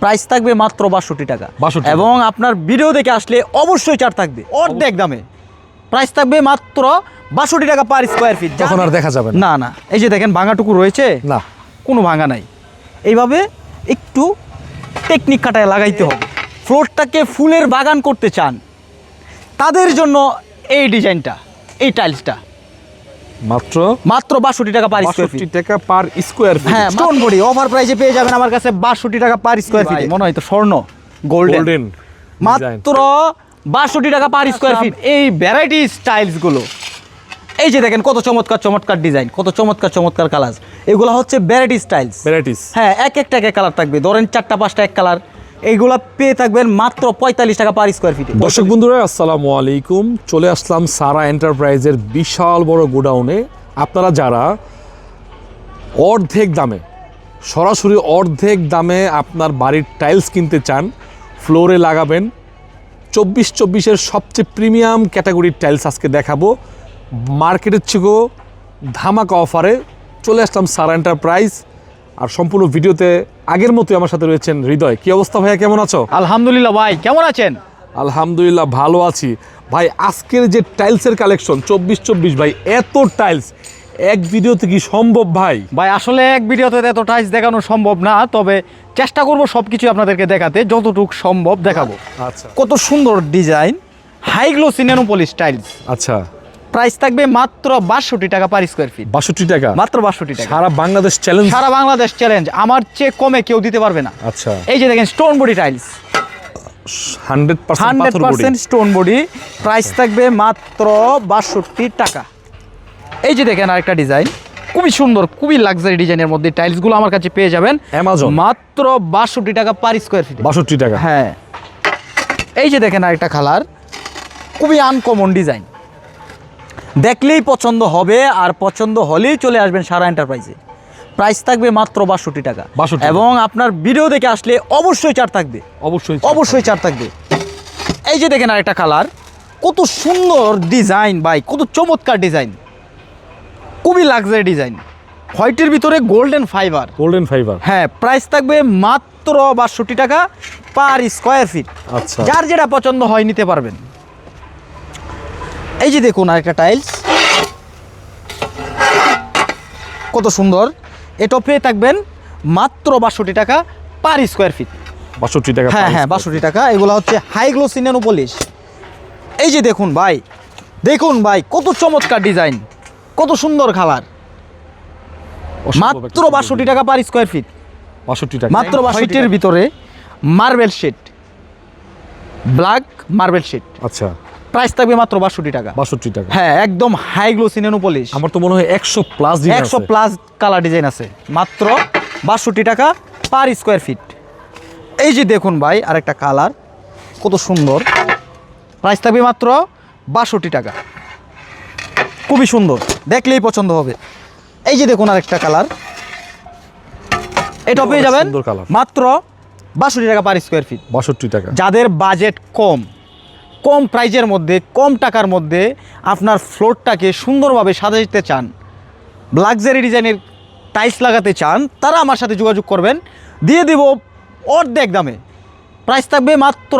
Price থাকবে মাত্র বাষট্টি টাকা। 62 এবং আপনার ভিডিও দেখে আসলে অবশ্যই চার থাকবে। অর্ধেক দামে। প্রাইস থাকবে মাত্র বাষট্টি টাকা পার স্কোয়ার ফিট যখন আর দেখা যাবে না। না না। এই যে দেখেন ভাঙাটুকু রয়েছে। না। কোনো ভাঙা নাই। এইভাবে একটু টেকনিক কাটায় লাগাইতে হবে। ফ্লোরটাকে ফুলের বাগান করতে চান তাদের জন্য এই ডিজাইনটা এই টাইলসটা মাত্র মাত্র বাষট্টি টাকা পার স্কোয়ার ফিট টাকা পার স্কোয়ার হ্যাঁ স্টোন বডি অফার প্রাইসে পেয়ে যাবেন আমার কাছে বাষট্টি টাকা পার স্কোয়ার ফিট মনে হয় তো স্বর্ণ গোল্ডেন গোল্ডেন মাত্র বাষট্টি টাকা পার স্কোয়ার ফিট এই ভ্যারাইটি স্টাইলসগুলো এই যে দেখেন কত চমৎকার চমৎকার ডিজাইন কত চমৎকার চমৎকার কালার এগুলো হচ্ছে ভ্যারাইটি স্টাইলস ভ্যারাইটিস হ্যাঁ এক একটা এক কালার থাকবে। ধরেন চারটা পাঁচটা এক কালার এইগুলা পেয়ে থাকবেন মাত্র পঁয়তাল্লিশ টাকা পার স্কোয়ার ফিটে দর্শক বন্ধুরা, আসসালামু আলাইকুম। চলে আসলাম সারা এন্টারপ্রাইজের বিশাল বড় গোডাউনে। আপনারা যারা অর্ধেক দামে, সরাসরি অর্ধেক দামে আপনার বাড়ির টাইলস কিনতে চান ফ্লোরে লাগাবেন, চব্বিশ চব্বিশের সবচেয়ে প্রিমিয়াম ক্যাটাগরির টাইলস আজকে দেখাবো। মার্কেটের থেকেও ধামাকা অফারে চলে আসলাম সারা এন্টারপ্রাইজ। আর সম্পূর্ণ ভিডিওতে আগের মতোই আমার সাথে রয়েছেন হৃদয়। কি অবস্থা ভাইয়া কেমন আছো? আলহামদুলিল্লাহ ভাই কেমন আছেন? আলহামদুলিল্লাহ ভালো আছি। ভাই আজকের যে টাইলসের কালেকশন চব্বিশ চব্বিশ ভাই এত টাইলস এক ভিডিওতে কি সম্ভব ভাই? ভাই আসলে এক ভিডিওতে এত টাইলস দেখানো সম্ভব না তবে চেষ্টা করব সব কিছু আপনাদেরকে দেখাতে যতটুকু সম্ভব দেখাবো। আচ্ছা। কত সুন্দর ডিজাইন হাইগ্লো সিনেনোপলিস টাইলস। আচ্ছা। প্রাইস থাকবে মাত্র বাষট্টি টাকা পার স্কোয়ার ফিট বাষট্টি টাকা? মাত্র বাষট্টি টাকা। সারা বাংলাদেশ চ্যালেঞ্জ সারা বাংলাদেশ চ্যালেঞ্জ আমার চেয়ে কমে কেউ দিতে পারবে না। আচ্ছা। এই যে দেখেন stone body tiles hundred percent stone body price থাকবে মাত্র বাষট্টি টাকা। এই যে দেখেন আরেকটা ডিজাইন খুবই সুন্দর খুবই লাক্সারি ডিজাইনের মধ্যে টাইলসগুলো আমার কাছে পেয়ে যাবেন। Amazon। মাত্র বাষট্টি টাকা পার স্কোয়ার ফিট বাষট্টি টাকা। হ্যাঁ। এই যে দেখেন আরেকটা কালার খুবই আনকমন ডিজাইন দেখলেই পছন্দ হবে আর পছন্দ হলেই চলে আসবেন সারা এন্টারপ্রাইজে প্রাইস থাকবে মাত্র বাষট্টি টাকা। 62 টাকা। এবং আপনার ভিডিও দেখে আসলে অবশ্যই চার থাকবে। অবশ্যই অবশ্যই চার থাকবে। এই যে দেখেন আরেকটা কালার কত সুন্দর ডিজাইন ভাই কত চমৎকার ডিজাইন খুবই লাক্সারি ডিজাইন হোয়াইটের ভিতরে গোল্ডেন ফাইবার গোল্ডেন ফাইবার হ্যাঁ প্রাইস থাকবে মাত্র বাষট্টি টাকা পার স্কোয়ার ফিট আচ্ছা। যার যেটা পছন্দ হয় নিতে পারবেন। এই যে দেখুন আরেকটা টাইলস কত সুন্দর। এটা পেয়ে থাকবেন মাত্র বাষট্টি টাকা পার স্কোয়ার ফিট বাষট্টি টাকা হ্যাঁ হ্যাঁ বাষট্টি টাকা। এগুলো হচ্ছে হাইগ্লো সিনেনোপলিশ এই যে দেখুন ভাই দেখুন ভাই কত চমৎকার ডিজাইন কত সুন্দর feet। মাত্র বাষট্টি টাকা পার স্কোয়ার ফিট বাষট্টি টাকা। মাত্র হোয়াইটের ভিতরে? Marble shade black marble shade আচ্ছা। প্রাইস থাকবে মাত্র বাষট্টি টাকা। বাষট্টি টাকা। হ্যাঁ একদম হাইগ্লো সিনেনোপলিশ আমার তো মনে হয় একশো প্লাস একশো প্লাস কালার ডিজাইন আছে। মাত্র বাষট্টি টাকা পার স্কোয়ার ফিট এই যে দেখুন ভাই আরেকটা কালার কত সুন্দর। প্রাইস থাকবে মাত্র বাষট্টি টাকা। খুবই সুন্দর। দেখলেই পছন্দ হবে। এই যে দেখুন আরেকটা কালার এটা পেয়ে যাবেন মাত্র বাষট্টি টাকা পার স্কোয়ার ফিট বাষট্টি টাকা। যাদের বাজেট কম। কম প্রাইজের মধ্যে, কম টাকার মধ্যে আপনার ফ্লোরটাকে সুন্দরভাবে সাজাতে চান। লাক্সারি ডিজাইনের টাইলস লাগাতে চান, তারা আমার সাথে যোগাযোগ করবেন। দিয়ে দেব অর্ধেক দামে। প্রাইস থাকবে মাত্র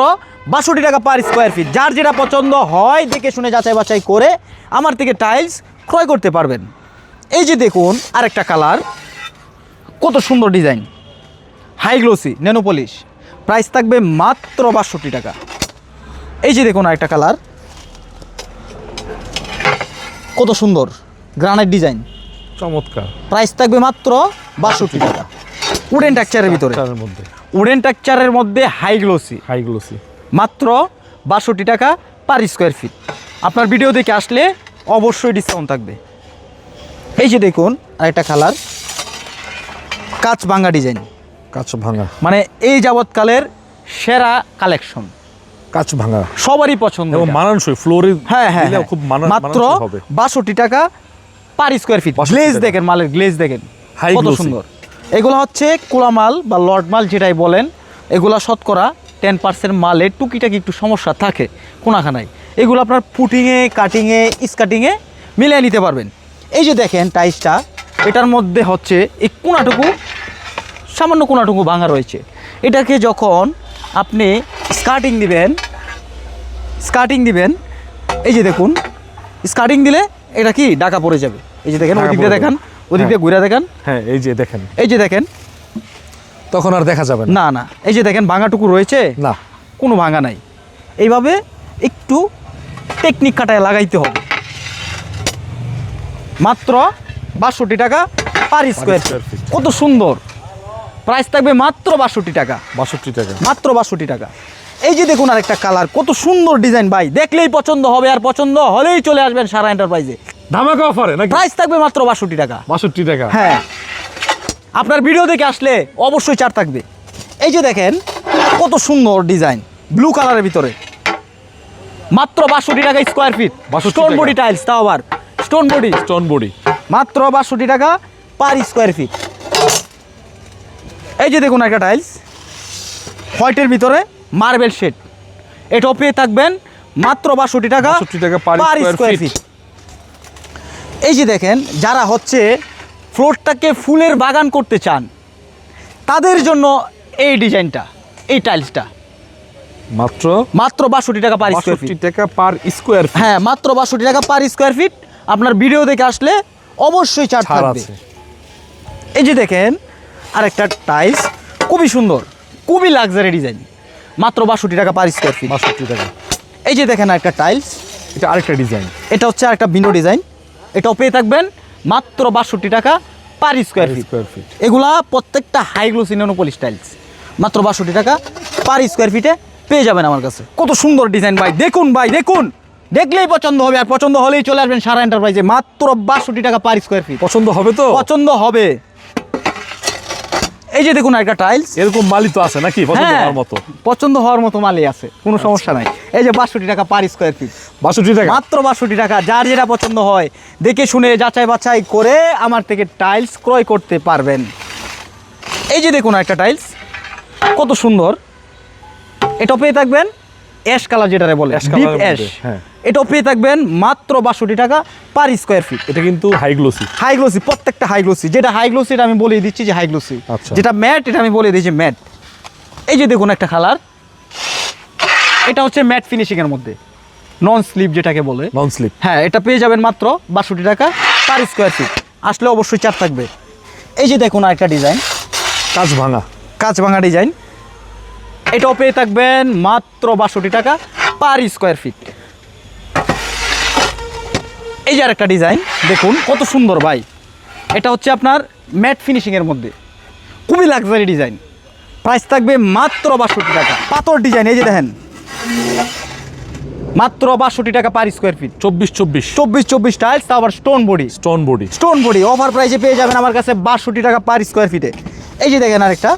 বাষট্টি টাকা পার স্কোয়ার ফিট যার যেটা পছন্দ হয়, দেখে শুনে যাচাই বাছাই করে আমার থেকে টাইলস ক্রয় করতে পারবেন। এই যে দেখুন, আরেকটা কালার কত সুন্দর design high glossy nano polish price থাকবে মাত্র বাষট্টি টাকা। এই যে দেখুন আরেকটা কালার। কত সুন্দর গ্রানাইট ডিজাইন। চমৎকার। প্রাইস থাকবে মাত্র বাষট্টি টাকা। উডেন টাকচারের ভিতরে। মধ্যে। উডেন টাকচারের মধ্যে হাই গ্লোসি। High glossy. মাত্র বাষট্টি টাকা পার স্কোয়ার ফিট। আপনার ভিডিও দেখে আসলে অবশ্যই ডিসকাউন্ট থাকবে। এই যে দেখুন আরেকটা কালার। কাঁচ ভাঙ্গা ডিজাইন। কাঁচ ভাঙা মানে এই যাবৎকালের সেরা কালেকশন। কাঁচ ভাঙা সবারই পছন্দ এবং মানানসই ফ্লোরে হ্যাঁ হ্যাঁ হ্যাঁ। খুব মাত্র বাষট্টি টাকা পার স্কোয়ার ফিট গ্লেজ দেখেন মালের গ্লেজ দেখেন। কত সুন্দর। এগুলো হচ্ছে কোলা মাল বা লর্ড মাল যেটাই বলেন। এগুলা শতকরা টেন পার্সেন্ট মালে টুকিটাকি একটু সমস্যা থাকে কোনাখানায়। এগুলো আপনার পুটিংয়ে কাটিংয়ে স্কাটিংয়ে মিলিয়ে নিতে পারবেন। এই যে দেখেন টাইসটা এটার মধ্যে হচ্ছে এই কোনাটুকু সামান্য কোনাটুকু ভাঙা রয়েছে। এটাকে যখন আপনি স্কার্টিং দিবেন। স্কার্টিং দিবেন। এই যে দেখুন স্কার্টিং দিলে এটা কি? ডাকা পড়ে যাবে। এই যে দেখেন ওদিক দিয়ে দেখান যাবে। ওদিক দিয়ে ঘুরে দেখান। হ্যাঁ এই যে দেখেন। এই যে দেখেন। তখন আর দেখা যাবে না। না এই যে দেখেন ভাঙাটুকু রয়েছে? না। কোনো ভাঙা নাই। এইভাবে একটু টেকনিক কাটায় লাগাইতে হবে। মাত্র বাষট্টি টাকা পার স্কোয়ার কত সুন্দর। প্রাইস থাকবে মাত্র বাষট্টি টাকা। বাষট্টি টাকা। মাত্র বাষট্টি টাকা। এই যে দেখুন আরেকটা কালার কত সুন্দর ডিজাইন ভাই। দেখলেই পছন্দ হবে আর পছন্দ হলেই চলে আসবেন সারা এন্টারপ্রাইজে ধামাকা অফারে নাকি? প্রাইস থাকবে মাত্র বাষট্টি টাকা। বাষট্টি টাকা। হ্যাঁ। আপনার ভিডিও দেখে আসলে অবশ্যই চার থাকবে। এই যে দেখেন কত সুন্দর ডিজাইন ব্লু কালারের ভিতরে। মাত্র বাষট্টি টাকা square feet 62 stone body tiles তাও আবার। স্টোন বডি স্টোন বডি মাত্র বাষট্টি টাকা পার স্কোয়ার ফিট এই যে দেখুন একটা টাইলস হোয়াইটের ভিতরে মার্বেল শেড এটাও পেয়ে থাকবেন মাত্র বাষট্টি টাকা 62 টাকা পার স্কোয়ার ফিট এই যে দেখেন যারা হচ্ছে ফ্লোরটাকে ফুলের বাগান করতে চান তাদের জন্য এই ডিজাইনটা এই টাইলসটা মাত্র মাত্র বাষট্টি টাকা পার স্কোয়ার ফিট টাকা পার স্কোয়ার হ্যাঁ মাত্র বাষট্টি টাকা পার স্কোয়ার ফিট আপনার ভিডিও দেখে আসলে অবশ্যই ছাড় থাকবে। এই যে দেখেন আরেকটা টাইলস খুবই সুন্দর খুবই লাক্সারি ডিজাইন। মাত্র বাষট্টি টাকা পার স্কোয়ার ফিট বাষট্টি টাকা। এই যে দেখেন একটা টাইলস। এটা আরেকটা ডিজাইন। এটা হচ্ছে একটা বিন্ডো ডিজাইন। এটাও পেয়ে থাকবেন মাত্র বাষট্টি টাকা per square feet square feet এগুলা প্রত্যেকটা হাইগ্লো সিনোনোপলি টাইলস মাত্র বাষট্টি টাকা পার স্কোয়ার ফিটে পেয়ে যাবেন আমার কাছে। কত সুন্দর ডিজাইন ভাই। দেখুন ভাই দেখুন। দেখলেই পছন্দ হবে। আর পছন্দ হলেই চলে আসবেন সারা এন্টারপ্রাইজে মাত্র বাষট্টি টাকা পার স্কোয়ার ফিট পছন্দ হবে তো? পছন্দ হবে। এই যে দেখুন একটা টাইলস এরকম মালি তো আছে নাকি? পছন্দ হ্যাঁ হওয়ার মতো। পছন্দ হওয়ার মতো মালই আছে কোনো সমস্যা নাই। এই যে বাষট্টি টাকা পার স্কোয়ার ফিট বাষট্টি টাকা? মাত্র বাষট্টি টাকা যার যেটা পছন্দ হয় দেখে শুনে যাচাই বাছাই করে আমার থেকে টাইলস ক্রয় করতে পারবেন। এই যে দেখুন একটা টাইলস কত সুন্দর। এটা পেয়ে থাকবেন অ্যাশ কালার যেটারে বলে ডিপ অ্যাশ। এটাও পেয়ে থাকবেন মাত্র বাষট্টি টাকা পার স্কোয়ার ফিট এটা কিন্তু হাই গ্লোসি হাই গ্লোসি প্রত্যেকটা হাই গ্লোসি যেটা হাই গ্লোসি এটা আমি বলে দিচ্ছি যে হাই গ্লোসি আচ্ছা। যেটা ম্যাট এটা আমি বলে দিচ্ছি ম্যাট এই যে দেখুন একটা কালার এটা হচ্ছে ম্যাট ফিনিশিং এর মধ্যে। নন স্লিপ যেটাকে বলে। নন স্লিপ হ্যাঁ এটা পেয়ে যাবেন মাত্র বাষট্টি টাকা পার স্কোয়ার ফিট আসলে অবশ্যই চাপ থাকবে। এই যে দেখুন আরেকটা ডিজাইন কাজ ভাঙা কাঁচ ভাঙা ডিজাইন এটাও পেয়ে থাকবেন মাত্র বাষট্টি টাকা পার স্কোয়ার ফিট এই যে আরেকটা ডিজাইন দেখুন কত সুন্দর ভাই। এটা হচ্ছে আপনার ম্যাট ফিনিশিংয়ের মধ্যে। খুবই লাক্সারি ডিজাইন প্রাইস থাকবে মাত্র বাষট্টি টাকা। পাথর ডিজাইন এই যে দেখেন। মাত্র বাষট্টি টাকা পার স্কোয়ার ফিট চব্বিশ চব্বিশ। চব্বিশ চব্বিশ টাইলস তা আবার stone body stone body stone body offer প্রাইসে পেয়ে যাবেন আমার কাছে বাষট্টি টাকা পার স্কোয়ার ফিটে এই যে দেখেন আরেকটা।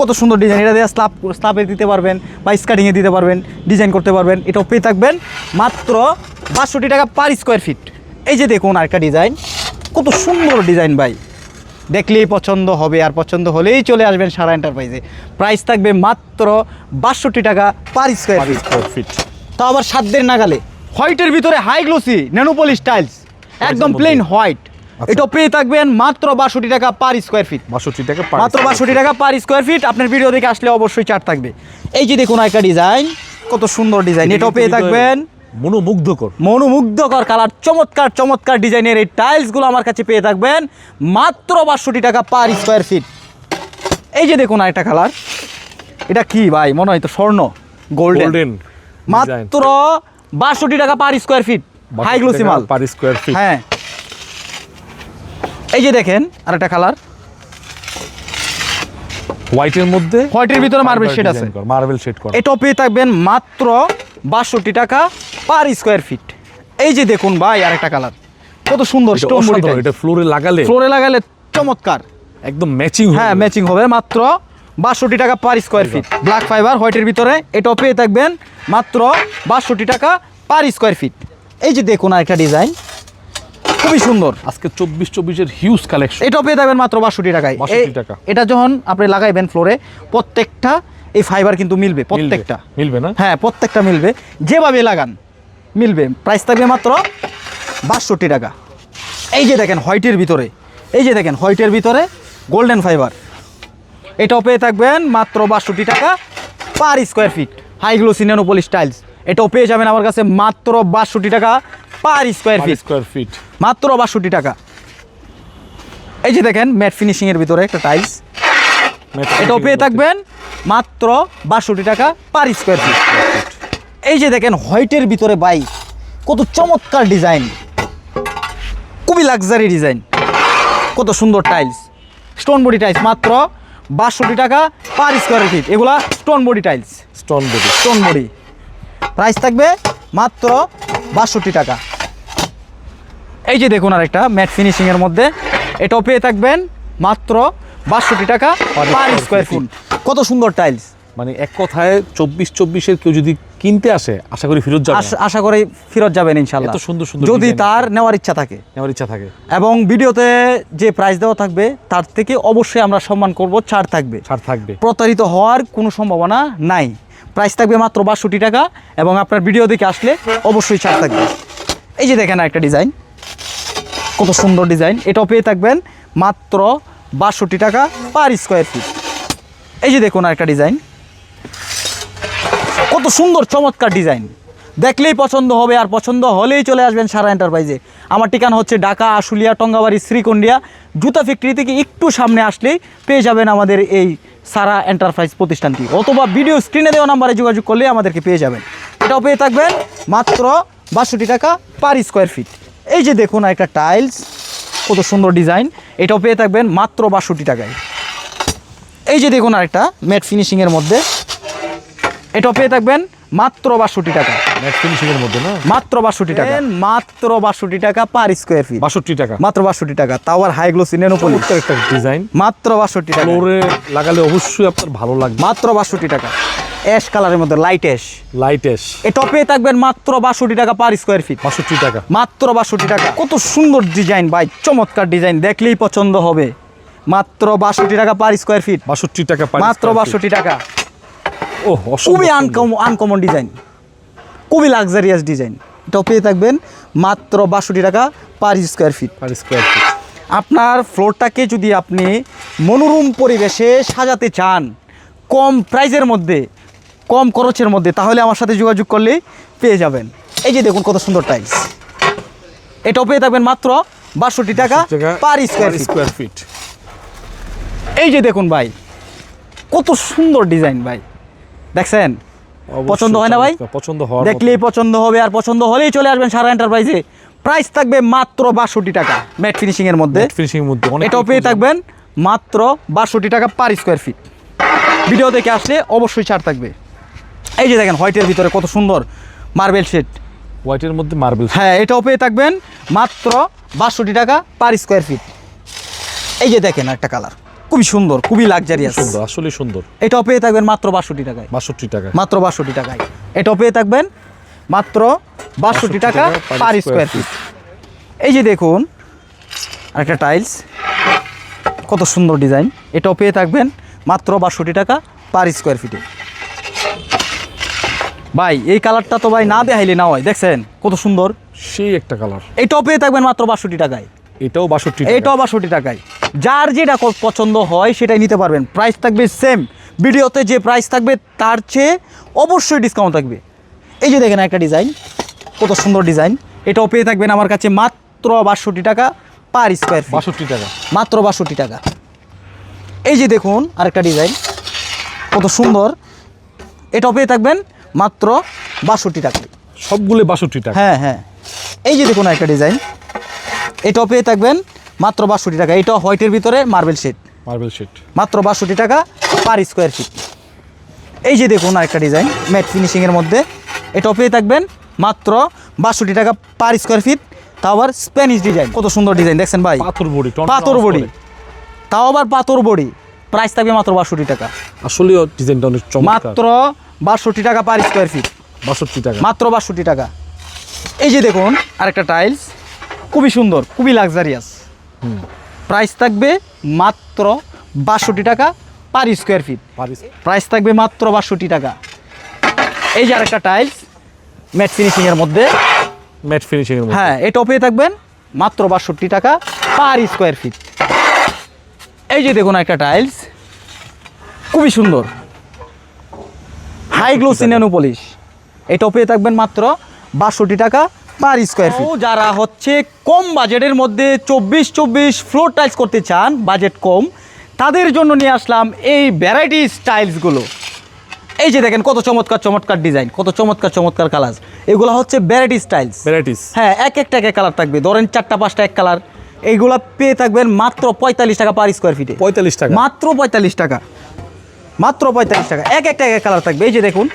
কত সুন্দর ডিজাইন এটা দিয়ে স্লাব স্লাবে দিতে পারবেন বা স্কার্টিংয়ে দিতে পারবেন ডিজাইন করতে পারবেন। এটাও পেয়ে থাকবেন মাত্র বাষট্টি টাকা পার স্কোয়ার ফিট এই যে দেখুন আরেকটা ডিজাইন কত সুন্দর ডিজাইন ভাই। দেখলেই পছন্দ হবে আর পছন্দ হলেই চলে আসবেন সারা এন্টারপ্রাইজে প্রাইস থাকবে মাত্র বাষট্টি টাকা per square feet square feet তাও আবার সাধ্যের নাগালে হোয়াইটের ভিতরে high glossy nano polish tiles একদম প্লেন হোয়াইট। এটা পেয়ে থাকবেন মাত্র বাষট্টি টাকা পার স্কোয়ার ফিট বাষট্টি টাকা মাত্র বাষট্টি টাকা পার স্কোয়ার ফিট আপনার ভিডিও দেখে আসলে অবশ্যই চার থাকবে। এই যে দেখুন একটা ডিজাইন কত সুন্দর ডিজাইন। এটাও পেয়ে থাকবেন। মনোমুগ্ধকর। মনোমুগ্ধকর কালার চমৎকার চমৎকার ডিজাইনের এই টাইলসগুলো আমার কাছে পেয়ে থাকবেন। মাত্র বাষট্টি টাকা পার স্কোয়ার ফিট এই যে দেখুন আরেকটা কালার এটা কি ভাই? মনে হয় তো স্বর্ণ। গোল্ডেন গোল্ডেন মাত্র বাষট্টি টাকা per square feet high glossy মাল। পার স্কোয়ার ফিট হ্যাঁ। এই যে দেখেন আরেকটা কালার হোয়াইটের মধ্যে হোয়াইটের ভিতরে মার্বেল শেড আছে। মার্বেল শেড করা। এটাও পেয়ে থাকবেন মাত্র বাষট্টি টাকা পার স্কোয়ার ফিট এই যে দেখুন ভাই আরেকটা কালার কত সুন্দর এটা স্টোন এটা ফ্লোরে লাগালে ফ্লোরে লাগালে চমৎকার। একদম ম্যাচিং হ্যাঁ ম্যাচিং হবে। মাত্র বাষট্টি টাকা per square feet black fibre হোয়াইটের ভিতরে এটাও পেয়ে থাকবেন মাত্র বাষট্টি টাকা পার স্কোয়ার ফিট এই যে দেখুন আরেকটা ডিজাইন খুবই সুন্দর। আজকে চব্বিশ চব্বিশের হিউজ কালেকশন এটাও পেয়ে যাবেন মাত্র বাষট্টি টাকায়। 62 টাকা। এটা যখন আপনি লাগাইবেন ফ্লোরে প্রত্যেকটা এই ফাইবার কিন্তু মিলবে প্রত্যেকটা। মিলবে না? হ্যাঁ প্রত্যেকটা মিলবে। যেভাবে লাগান মিলবে। প্রাইস থাকবে মাত্র বাষট্টি টাকা। এই যে দেখেন হোয়াইটের ভিতরে এই যে দেখেন হোয়াইটের ভিতরে গোল্ডেন ফাইবার এটাও পেয়ে থাকবেন মাত্র বাষট্টি টাকা per square feet high glossy nano polish tiles এটাও পেয়ে যাবেন আমার কাছে মাত্র বাষট্টি টাকা per square feet square feet মাত্র বাষট্টি টাকা। এই যে দেখেন ম্যাট ফিনিশিংয়ের ভিতরে একটা টাইলস এটাও পেয়ে থাকবেন মাত্র বাষট্টি টাকা পার স্কোয়ার ফিট এই যে দেখেন হোয়াইটের ভিতরে বাইক কত চমৎকার ডিজাইন খুবই লাক্সারি ডিজাইন কত সুন্দর টাইলস স্টোন বডি টাইলস মাত্র বাষট্টি টাকা পার স্কোয়ার ফিট এগুলা stone body tiles stone body stone body price থাকবে মাত্র বাষট্টি টাকা। এই যে দেখুন আরেকটা ম্যাট ফিনিশিংয়ের মধ্যে। এটাও পেয়ে থাকবেন মাত্র বাষট্টি টাকা পার স্কোয়ার ফুট কত সুন্দর টাইলস মানে এক কথায় চব্বিশ চব্বিশের কেউ যদি কিনতে আসে আশা করি ফেরত যাবে আশা করি ফেরত যাবেন ইনশাল্লাহ। এত সুন্দর সুন্দর যদি তার নেওয়ার ইচ্ছা থাকে। নেওয়ার ইচ্ছা থাকে। এবং ভিডিওতে যে প্রাইস দেওয়া থাকবে তার থেকে অবশ্যই আমরা সম্মান করব ছাড় থাকবে। ছাড় থাকবে। প্রতারিত হওয়ার কোনো সম্ভাবনা নাই। প্রাইস থাকবে মাত্র বাষট্টি টাকা এবং আপনার ভিডিও দেখে আসলে অবশ্যই ছাড় থাকবে। এই যে দেখেন একটা ডিজাইন কত সুন্দর ডিজাইন। এটাও পেয়ে থাকবেন মাত্র বাষট্টি টাকা পার স্কোয়ার ফিট এই যে দেখুন আরেকটা ডিজাইন। কত সুন্দর, চমৎকার ডিজাইন। দেখলেই পছন্দ হবে আর পছন্দ হলেই চলে আসবেন সারা এন্টারপ্রাইজে আমার ঠিকানা হচ্ছে ঢাকা, আশুলিয়া, টঙ্গাবাড়ি, শ্রীকন্ডিয়া। জুতা ফ্যাক্টরি থেকে একটু সামনে আসলেই পেয়ে যাবেন আমাদের এই সারা এন্টারপ্রাইজ প্রতিষ্ঠানটি। অথবা ভিডিও স্ক্রিনে দেওয়া নাম্বারে যোগাযোগ করলে আমাদেরকে পেয়ে যাবেন। এটাও পেয়ে থাকবেন মাত্র বাষট্টি টাকা পার স্কোয়ার ফিট এই যে দেখুন একটা টাইলস কত সুন্দর ডিজাইন এটাও পেয়ে থাকবেন মাত্র বাষট্টি টাকায়। এই যে দেখুন আরেকটা ম্যাট ফিনিশিংয়ের মধ্যে। এটাও পেয়ে থাকবেন মাত্র বাষট্টি টাকা। ম্যাট ফিনিশিংয়ের মধ্যে না? মাত্র বাষট্টি টাকা। মাত্র বাষট্টি টাকা পার স্কোয়ার ফিট বাষট্টি টাকা। মাত্র বাষট্টি টাকা। তাও আর হাই গ্লোসি নেনোপলি একটা ডিজাইন মাত্র বাষট্টি টাকা। লাগালে অবশ্যই আপনার ভালো লাগবে। মাত্র বাষট্টি টাকা। অ্যাশ কালারের মধ্যে লাইট অ্যাশ লাইট এস এটাও পেয়ে থাকবেন মাত্র বাষট্টি টাকা পার স্কোয়ার ফিট বাষট্টি টাকা। মাত্র বাষট্টি টাকা। কত সুন্দর ডিজাইন ভাই চমৎকার ডিজাইন দেখলেই পছন্দ হবে। মাত্র বাষট্টি টাকা পার স্কোয়ার ফিট বাষট্টি টাকা মাত্র বাষট্টি টাকা। ও খুবই আনকমন আনকমন ডিজাইন খুবই লাক্সারিয়াস ডিজাইন এটাও পেয়ে থাকবেন মাত্র বাষট্টি টাকা per square feet per square feet আপনার ফ্লোরটাকে যদি আপনি মনোরম পরিবেশে সাজাতে চান কম প্রাইজের মধ্যে কম খরচের মধ্যে তাহলে আমার সাথে যোগাযোগ করলেই পেয়ে যাবেন। এই যে দেখুন কত সুন্দর টাইলস এটাও পেয়ে থাকবেন মাত্র বাষট্টি টাকা per square feet square feet এই যে দেখুন ভাই কত সুন্দর ডিজাইন ভাই। দেখছেন? পছন্দ হয় না ভাই? পছন্দ হয় দেখলেই পছন্দ হবে আর পছন্দ হলেই চলে আসবেন সারা এন্টারপ্রাইজে প্রাইস থাকবে মাত্র বাষট্টি টাকা ম্যাট ফিনিশিং এর মধ্যে। ফিনিশিং এর মধ্যে এটাও পেয়ে থাকবেন মাত্র বাষট্টি টাকা পার স্কোয়ার ফিট ভিডিও দেখে আসলে অবশ্যই ছাড় থাকবে। এই যে দেখেন হোয়াইটের ভিতরে কত সুন্দর মার্বেল শেড হোয়াইটের মধ্যে মার্বেল হ্যাঁ এটাও পেয়ে থাকবেন মাত্র বাষট্টি টাকা পার স্কোয়ার ফিট এই যে দেখেন একটা কালার খুবই সুন্দর খুবই লাক্সারিয়াস সুন্দর আসলে সুন্দর। এটাও পেয়ে থাকবেন মাত্র বাষট্টি টাকায়। বাষট্টি টাকা মাত্র বাষট্টি টাকায়। এটাও পেয়ে থাকবেন মাত্র বাষট্টি টাকা পার স্কোয়ার ফিট এই যে দেখুন আরেকটা টাইলস কত সুন্দর ডিজাইন এটাও পেয়ে থাকবেন মাত্র বাষট্টি টাকা পার স্কোয়ার ফিটে ভাই এই কালারটা তো ভাই না দেখাইলে না হয় দেখছেন? কত সুন্দর। সেই একটা কালার। এটাও পেয়ে থাকবেন মাত্র বাষট্টি টাকায়। এটাও বাষট্টি এটাও বাষট্টি টাকায়। যার যেটা পছন্দ হয় সেটাই নিতে পারবেন। প্রাইস থাকবে সেম ভিডিওতে যে প্রাইস থাকবে তার চেয়ে অবশ্যই ডিসকাউন্ট থাকবে। এই যে দেখেন একটা ডিজাইন কত সুন্দর ডিজাইন এটাও পেয়ে থাকবেন আমার কাছে মাত্র বাষট্টি টাকা পার স্কোয়ার বাষট্টি টাকা। মাত্র বাষট্টি টাকা। এই যে দেখুন আরেকটা ডিজাইন কত সুন্দর। এটাও পেয়ে থাকবেন মাত্র বাষট্টি টাকা। সবগুলো বাষট্টি টাকা? হ্যাঁ হ্যাঁ। এই যে দেখুন একটা ডিজাইন। এটাও পেয়ে থাকবেন মাত্র বাষট্টি টাকা। এটাও হোয়াইটের ভিতরে মার্বেল শেড। মার্বেল শিট মাত্র বাষট্টি টাকা পার স্কোয়ার ফিট। এই যে দেখুন আরেকটা ডিজাইন ম্যাট ফিনিশিংয়ের মধ্যে। এটাও পেয়ে থাকবেন মাত্র বাষট্টি টাকা পার স্কোয়ার ফিট। তাও আবার স্প্যানিশ ডিজাইন। কত সুন্দর ডিজাইন দেখছেন ভাই? পাথর বডি পাথর বডি। তাও আবার পাথর বডি। প্রাইস থাকবে মাত্র বাষট্টি টাকা। আসলে ডিজাইনটা অনেক মাত্র বাষট্টি টাকা পার স্কোয়ার ফিট বাষট্টি টাকা। মাত্র বাষট্টি টাকা। এই যে দেখুন আরেকটা টাইলস খুবই সুন্দর খুবই লাক্সারিয়াস প্রাইস থাকবে মাত্র বাষট্টি টাকা পার স্কোয়ার ফিট প্রাইস থাকবে মাত্র বাষট্টি টাকা। এই যে আরেকটা টাইলস ম্যাট ফিনিশিংয়ের মধ্যে। ম্যাট ফিনিশিং হ্যাঁ এটাও পেয়ে থাকবেন মাত্র বাষট্টি টাকা পার স্কোয়ার ফিট এই যে দেখুন একটা টাইলস খুবই সুন্দর। হাই গ্লোসি ন্যানো পলিশ এটাও পেয়ে থাকবেন মাত্র বাষট্টি টাকা পার স্কোয়ার ফিট। যারা হচ্ছে কম বাজেটের মধ্যে চব্বিশ চব্বিশ ফ্লোর টাইলস করতে চান বাজেট কম তাদের জন্য নিয়ে আসলাম এই ভ্যারাইটি স্টাইলসগুলো এই যে দেখেন কত চমৎকার চমৎকার ডিজাইন কত চমৎকার চমৎকার কালার এগুলো হচ্ছে ভ্যারাইটি স্টাইলস ভ্যারাইটিস হ্যাঁ এক একটা এক কালার থাকবে। ধরেন চারটা পাঁচটা এক কালার এইগুলা পেয়ে থাকবেন মাত্র পঁয়তাল্লিশ টাকা পার স্কোয়ার ফিটে পঁয়তাল্লিশ টাকা। মাত্র পঁয়তাল্লিশ টাকা। মাত্র পঁয়তাল্লিশ টাকা। এক একটা এক কালার থাকবে। এই যে দেখুন।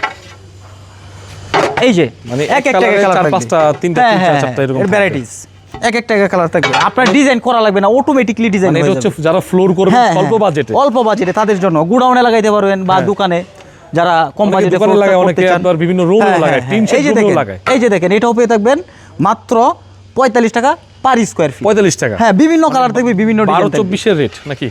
এই যে মানে এক এক একটা এক কালার থাকবে। পাঁচটা, তিনটা, হ্যাঁ, তিনটা, হ্যাঁ, চারটা এরকম ভ্যারাইটিস এক একটা এক কালার থাকবে। আপনার ডিজাইন করা লাগবে না অটোমেটিকলি ডিজাইন মানে এটা হচ্ছে যারা ফ্লোর করবে হ্যাঁ, স্বল্প বাজেটে অল্প বাজেটে তাদের জন্য। গুডাউনে লাগাইতে পারবেন বা দোকানে যারা কম বাজেটে লাগায়, অনেকে আপনার বিভিন্ন room এও লাগায়, টিন শেড এই যে দেখেন এই যে দেখেন এটাও পেয়ে থাকবেন মাত্র পঁয়তাল্লিশ টাকা পার স্কোয়ার ফিট পঁয়তাল্লিশ টাকা। হ্যাঁ বিভিন্ন কালার থাকবে বিভিন্ন ডিজাইন থাকবে। চব্বিশের রেট নাকি?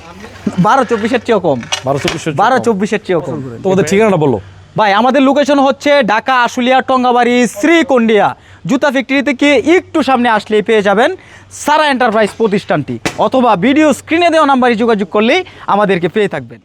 বারো চব্বিশের চেয়েও কম। বারো চব্বিশের বারো চব্বিশের চেয়েও কম। তোমাদের ঠিকানাটা বলো। ভাই আমাদের লোকেশন হচ্ছে ঢাকা আশুলিয়া টঙ্গাবাড়ি শ্রীকন্ডিয়া জুতা ফ্যাক্টরি থেকে একটু সামনে আসলেই পেয়ে যাবেন সারা এন্টারপ্রাইজ প্রতিষ্ঠানটি। অথবা ভিডিও স্ক্রিনে দেওয়া নাম্বারে যোগাযোগ করলেই আমাদেরকে পেয়ে থাকবেন।